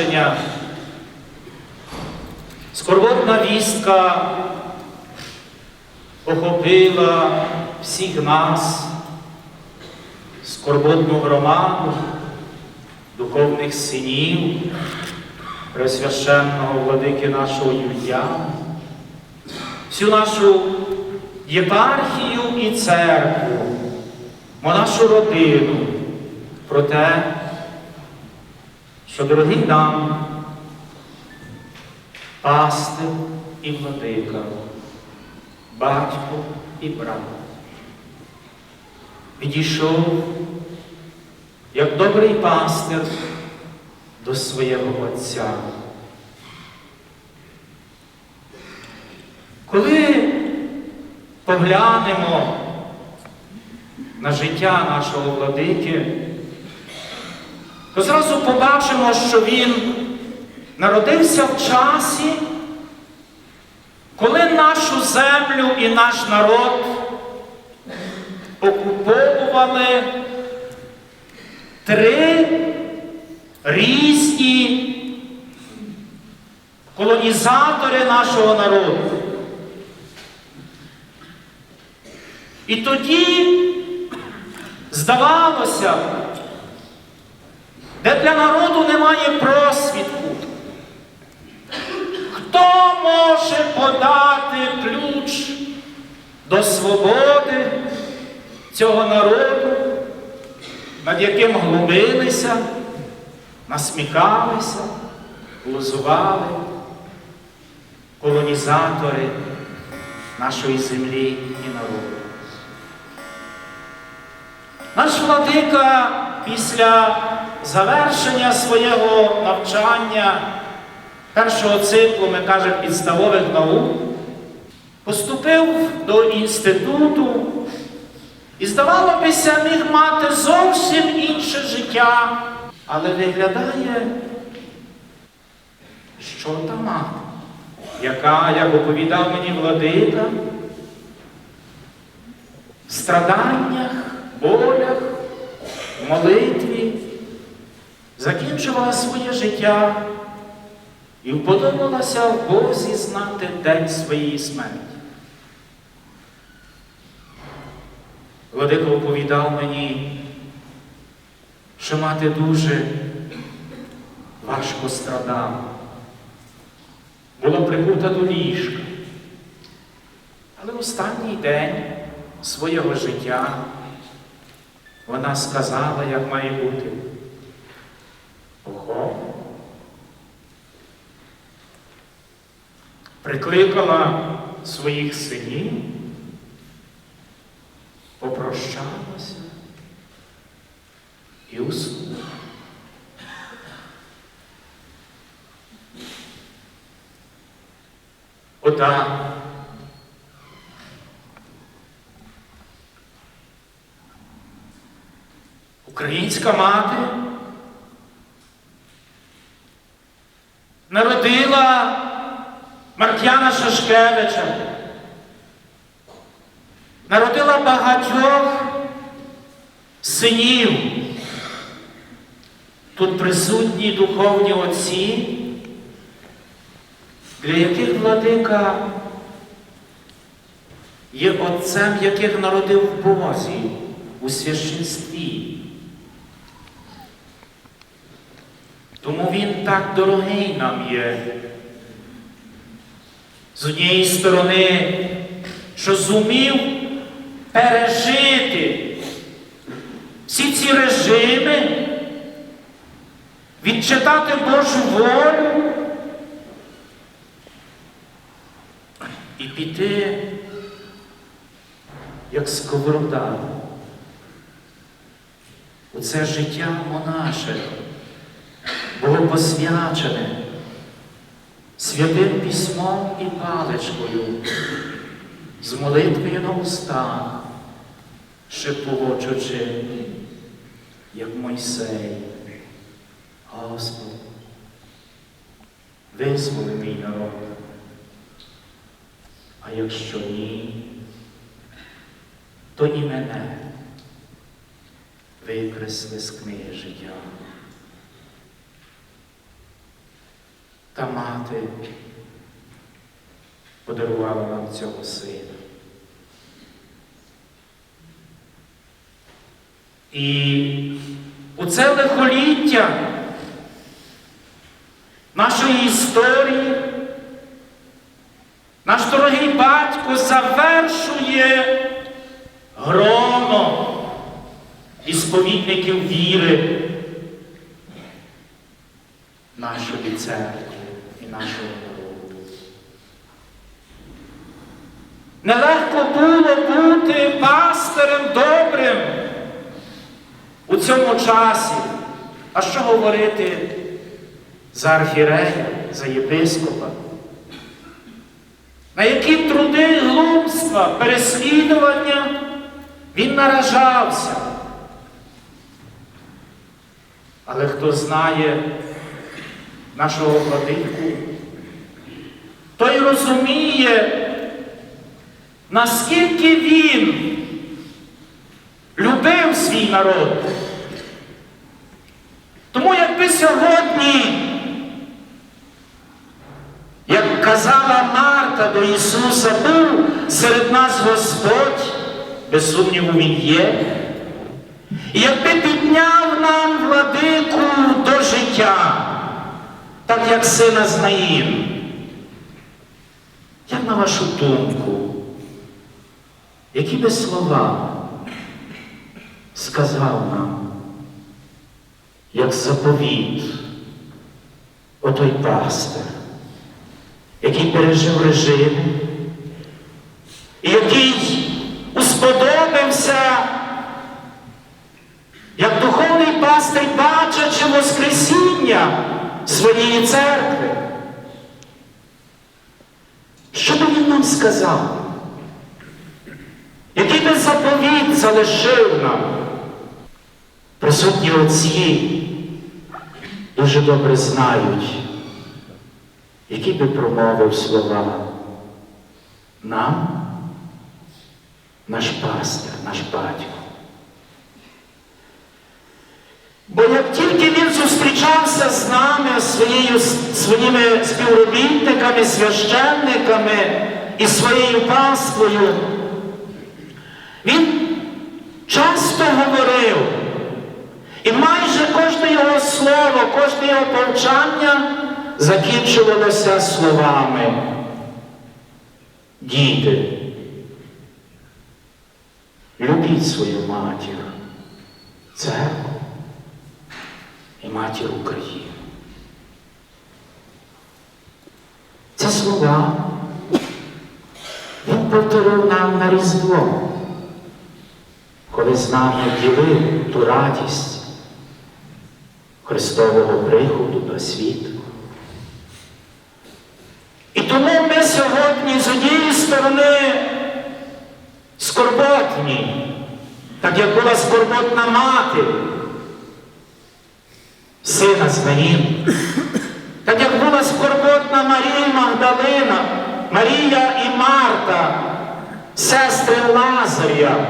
завершення, скорботна вістка охопила всіх нас, скорботну громаду, духовних синів, Пресвященного владики нашого Юльяна, всю нашу єпархію і церкву, нашу родину. Про те, що дорогий нам пастир і владика, батько і брат, підійшов як добрий пастир до свого Отця. Коли поглянемо на життя нашого владики, то зразу побачимо, що він народився в часі, коли нашу землю і наш народ окуповували три різні колонізатори нашого народу. І тоді здавалося, де для народу немає просвідку, хто може подати ключ до свободи цього народу, над яким глумилися, насміхалися, глузували колонізатори нашої землі і народу. Наш владика після завершення свого навчання. Першого циклу, ми кажемо, підставових наук, поступив до інституту. І, здавало бися, міг мати зовсім інше життя, але виглядає, що та мати, яка, як оповідав мені владика, в страданнях, болях, молитві, закінчувала своє життя і вподобалася в Бозі знати день своєї смерті. Владико оповідав мені, що мати дуже важко страдала. Була прикута до ліжка. Але останній день свого життя вона сказала, як має бути. Прикликала своїх синів, попрощалася і уснула. Ота Українська мати народила Марк'яна народила багатьох синів. Тут присутні духовні отці, для яких владика є отцем, яких народив в Бозі у священстві. Тому він так дорогий нам є. З однієї сторони, що зумів пережити всі ці режими, відчитати Божу волю і піти, як сковорода, у це життя монаше було посвячене святим письмом і паличкою, з молитвою на устах, шепочучи, як Мойсей. Господи, визволи мій народ. А якщо ні, то і мене викресли з книги життя. Та мати подарувала нам цього сина. І у це лихоліття нашої історії наш дорогий батько завершує гроно ісповідників віри нашої церкви і нашого народу. Нелегко було бути пастирем добрим у цьому часі. А що говорити за архірея, за єпископа? На які труди глумства, переслідування він наражався. Але хто знає нашого владику, той розуміє, наскільки він любив свій народ. Сьогодні, як казала Марта до Ісуса, був серед нас Господь, без сумніву Він є, і якби підняв нам владику до життя, так як сина Знаїн, як на вашу думку, які би слова сказав нам, як заповіт отой пастир, який пережив режим, і який усподобився, як духовний пастир, бачачи Воскресіння своєї церкви. Що би він нам сказав? Який би заповіт залишив нам? Присутні отці дуже добре знають, які би промовив слова нам, наш пастир, наш батько. Бо як тільки він зустрічався з нами, своєю, своїми співробітниками, священниками і своєю паствою, він часто говорив, і майже кожне його слово, кожне його повчання закінчувалося словами. Діти, любіть свою матір, церкву і матір України. Ці слова він повторив нам на Різдво, коли з нами ділив ту радість Христового приходу до світу. І тому ми сьогодні з однієї сторони скорботні, так як була скорботна мати сина Звенін, так як була скорботна Марія Магдалина, Марія і Марта, сестри Лазаря,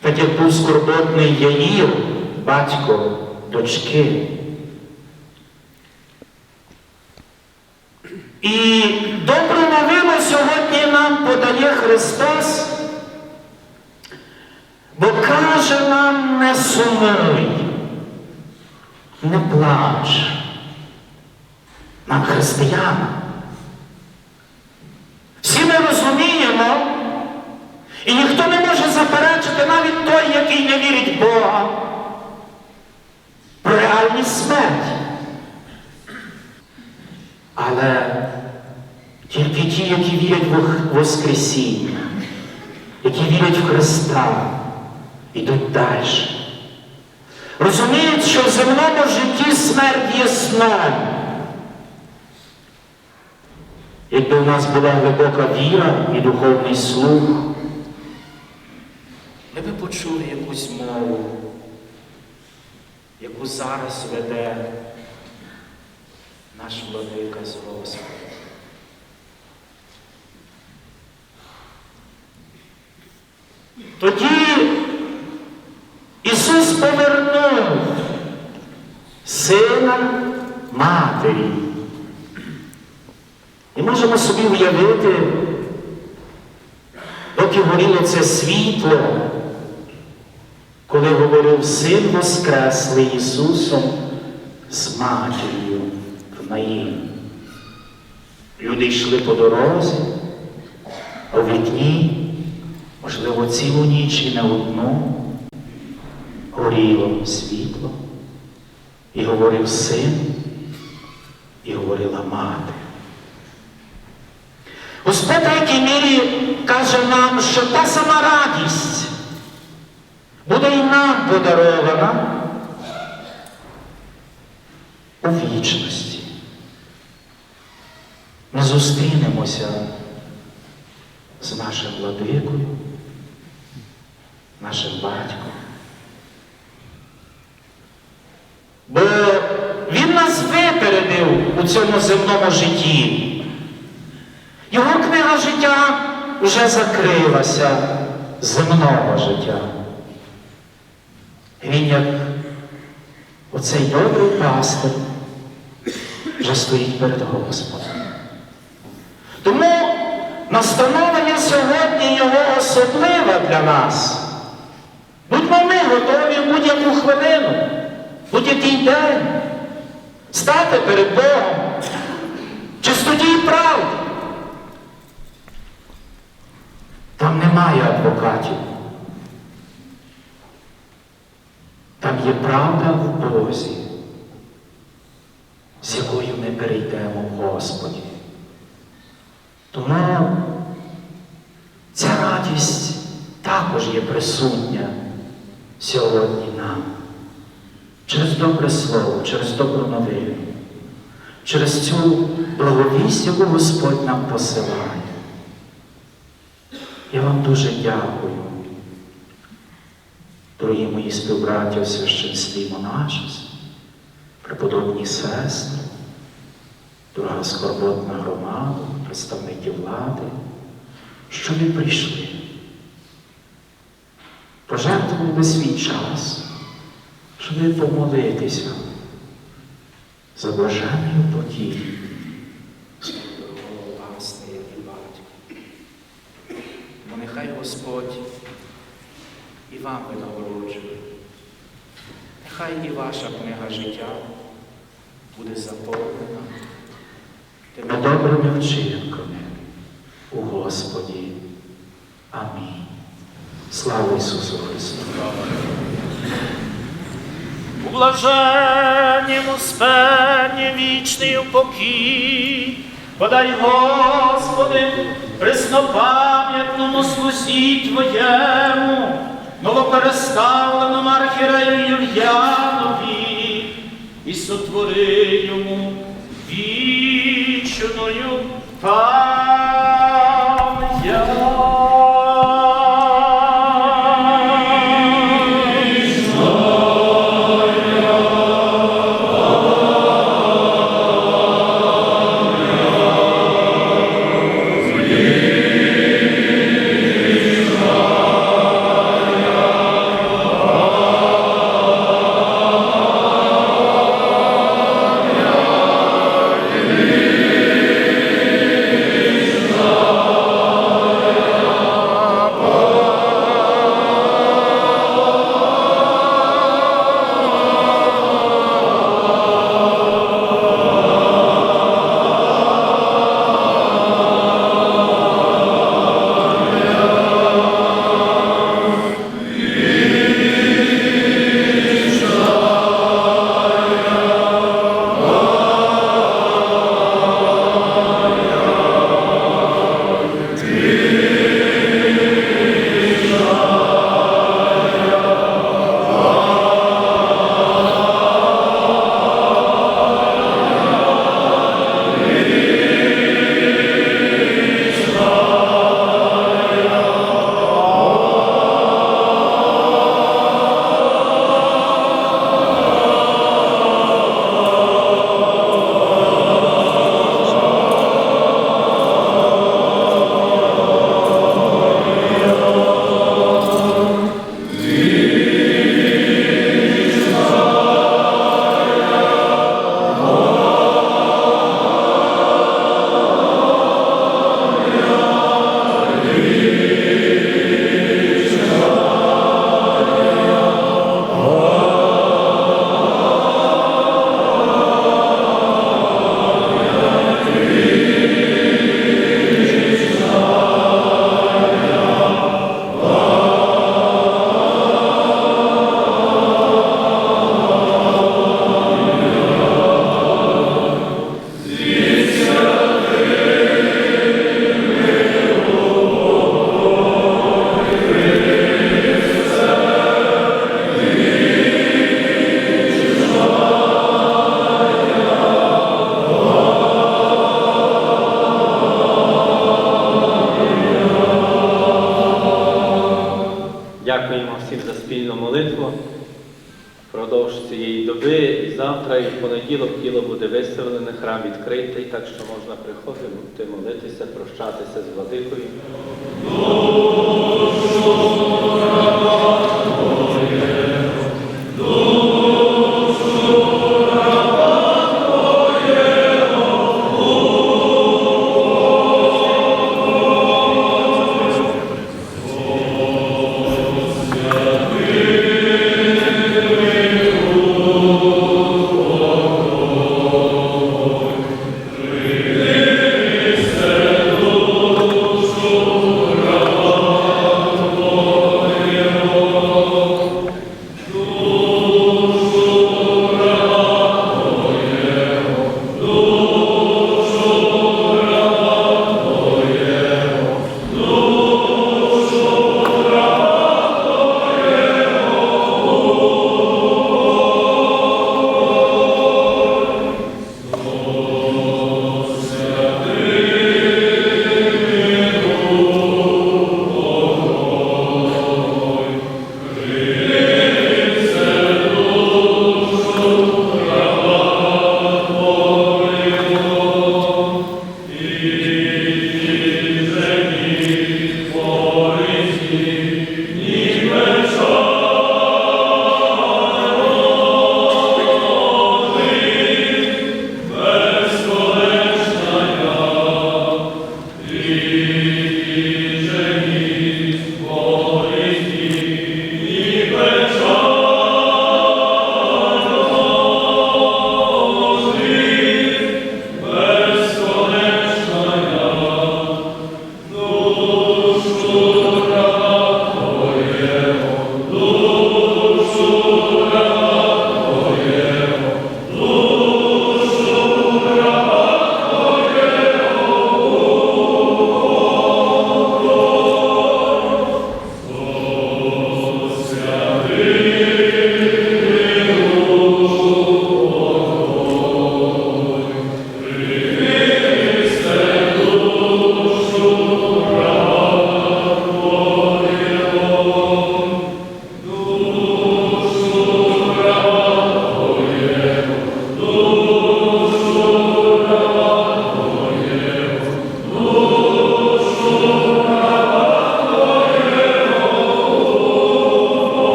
так як був скорботний Яїр, батько дочки. І добру новину сьогодні нам подає Христос, бо каже нам не сумуй, не плач. Нам християнам. Всі ми розуміємо, і ніхто не може заперечити навіть той, який не вірить Бога, реальність смерті. Але тільки ті, які вірять в Воскресіння, які вірять в Христа, йдуть далі. Розуміють, що в земному житті смерть є сном. Якби у нас була глибока віра і духовний слух, ми би почули якусь мову, яку зараз веде наш владика з Господом. Тоді Ісус повернув сина матері. І можемо собі уявити, доки горіло це світло, коли говорив син Воскреслий Ісусом з матір'ю в Наїн. Люди йшли по дорозі, в вікні, можливо, цілу ніч і не одну, горіло світло, і говорив син, і говорила мати. Господь в якій мірі каже нам, що та сама радість буде і нам подарована у вічності. Ми зустрінемося з нашим владикою, нашим батьком. Бо він нас випередив у цьому земному житті. Його книга життя вже закрилася земного життя. Він, як оцей добрий пастир, вже стоїть перед Господом. Тому настановлення сьогодні його особливе для нас. Будьмо ми готові в будь-яку хвилину, будь-який день стати перед Богом, чистоті і правді. Там немає адвокатів. Там є правда в Бозі, з якою ми перейдемо Господі. Тому ця радість також є присутня сьогодні нам. Через добре слово, через добру новину, через цю благовість, яку Господь нам посилає. Я вам дуже дякую, дорогі мої співбраті у священстві і преподобні сестри, дорога скорботна громада, представники влади, що ви прийшли. Пожертвували свій час, щоб помолитися за блаженною події. Власне, і батько. Бо нехай Господь і вам винагороджує. Нехай і ваша книга життя буде заповнена тими добрими вчинками у Господі. Амінь. Слава Ісусу Христу! У блаженнім спенні вічний упокій, подай, Господи, преснопам'ятному слузі Твоєму, новопереставленому архірею Юльянові, і сотвори йому вічною пам'ять.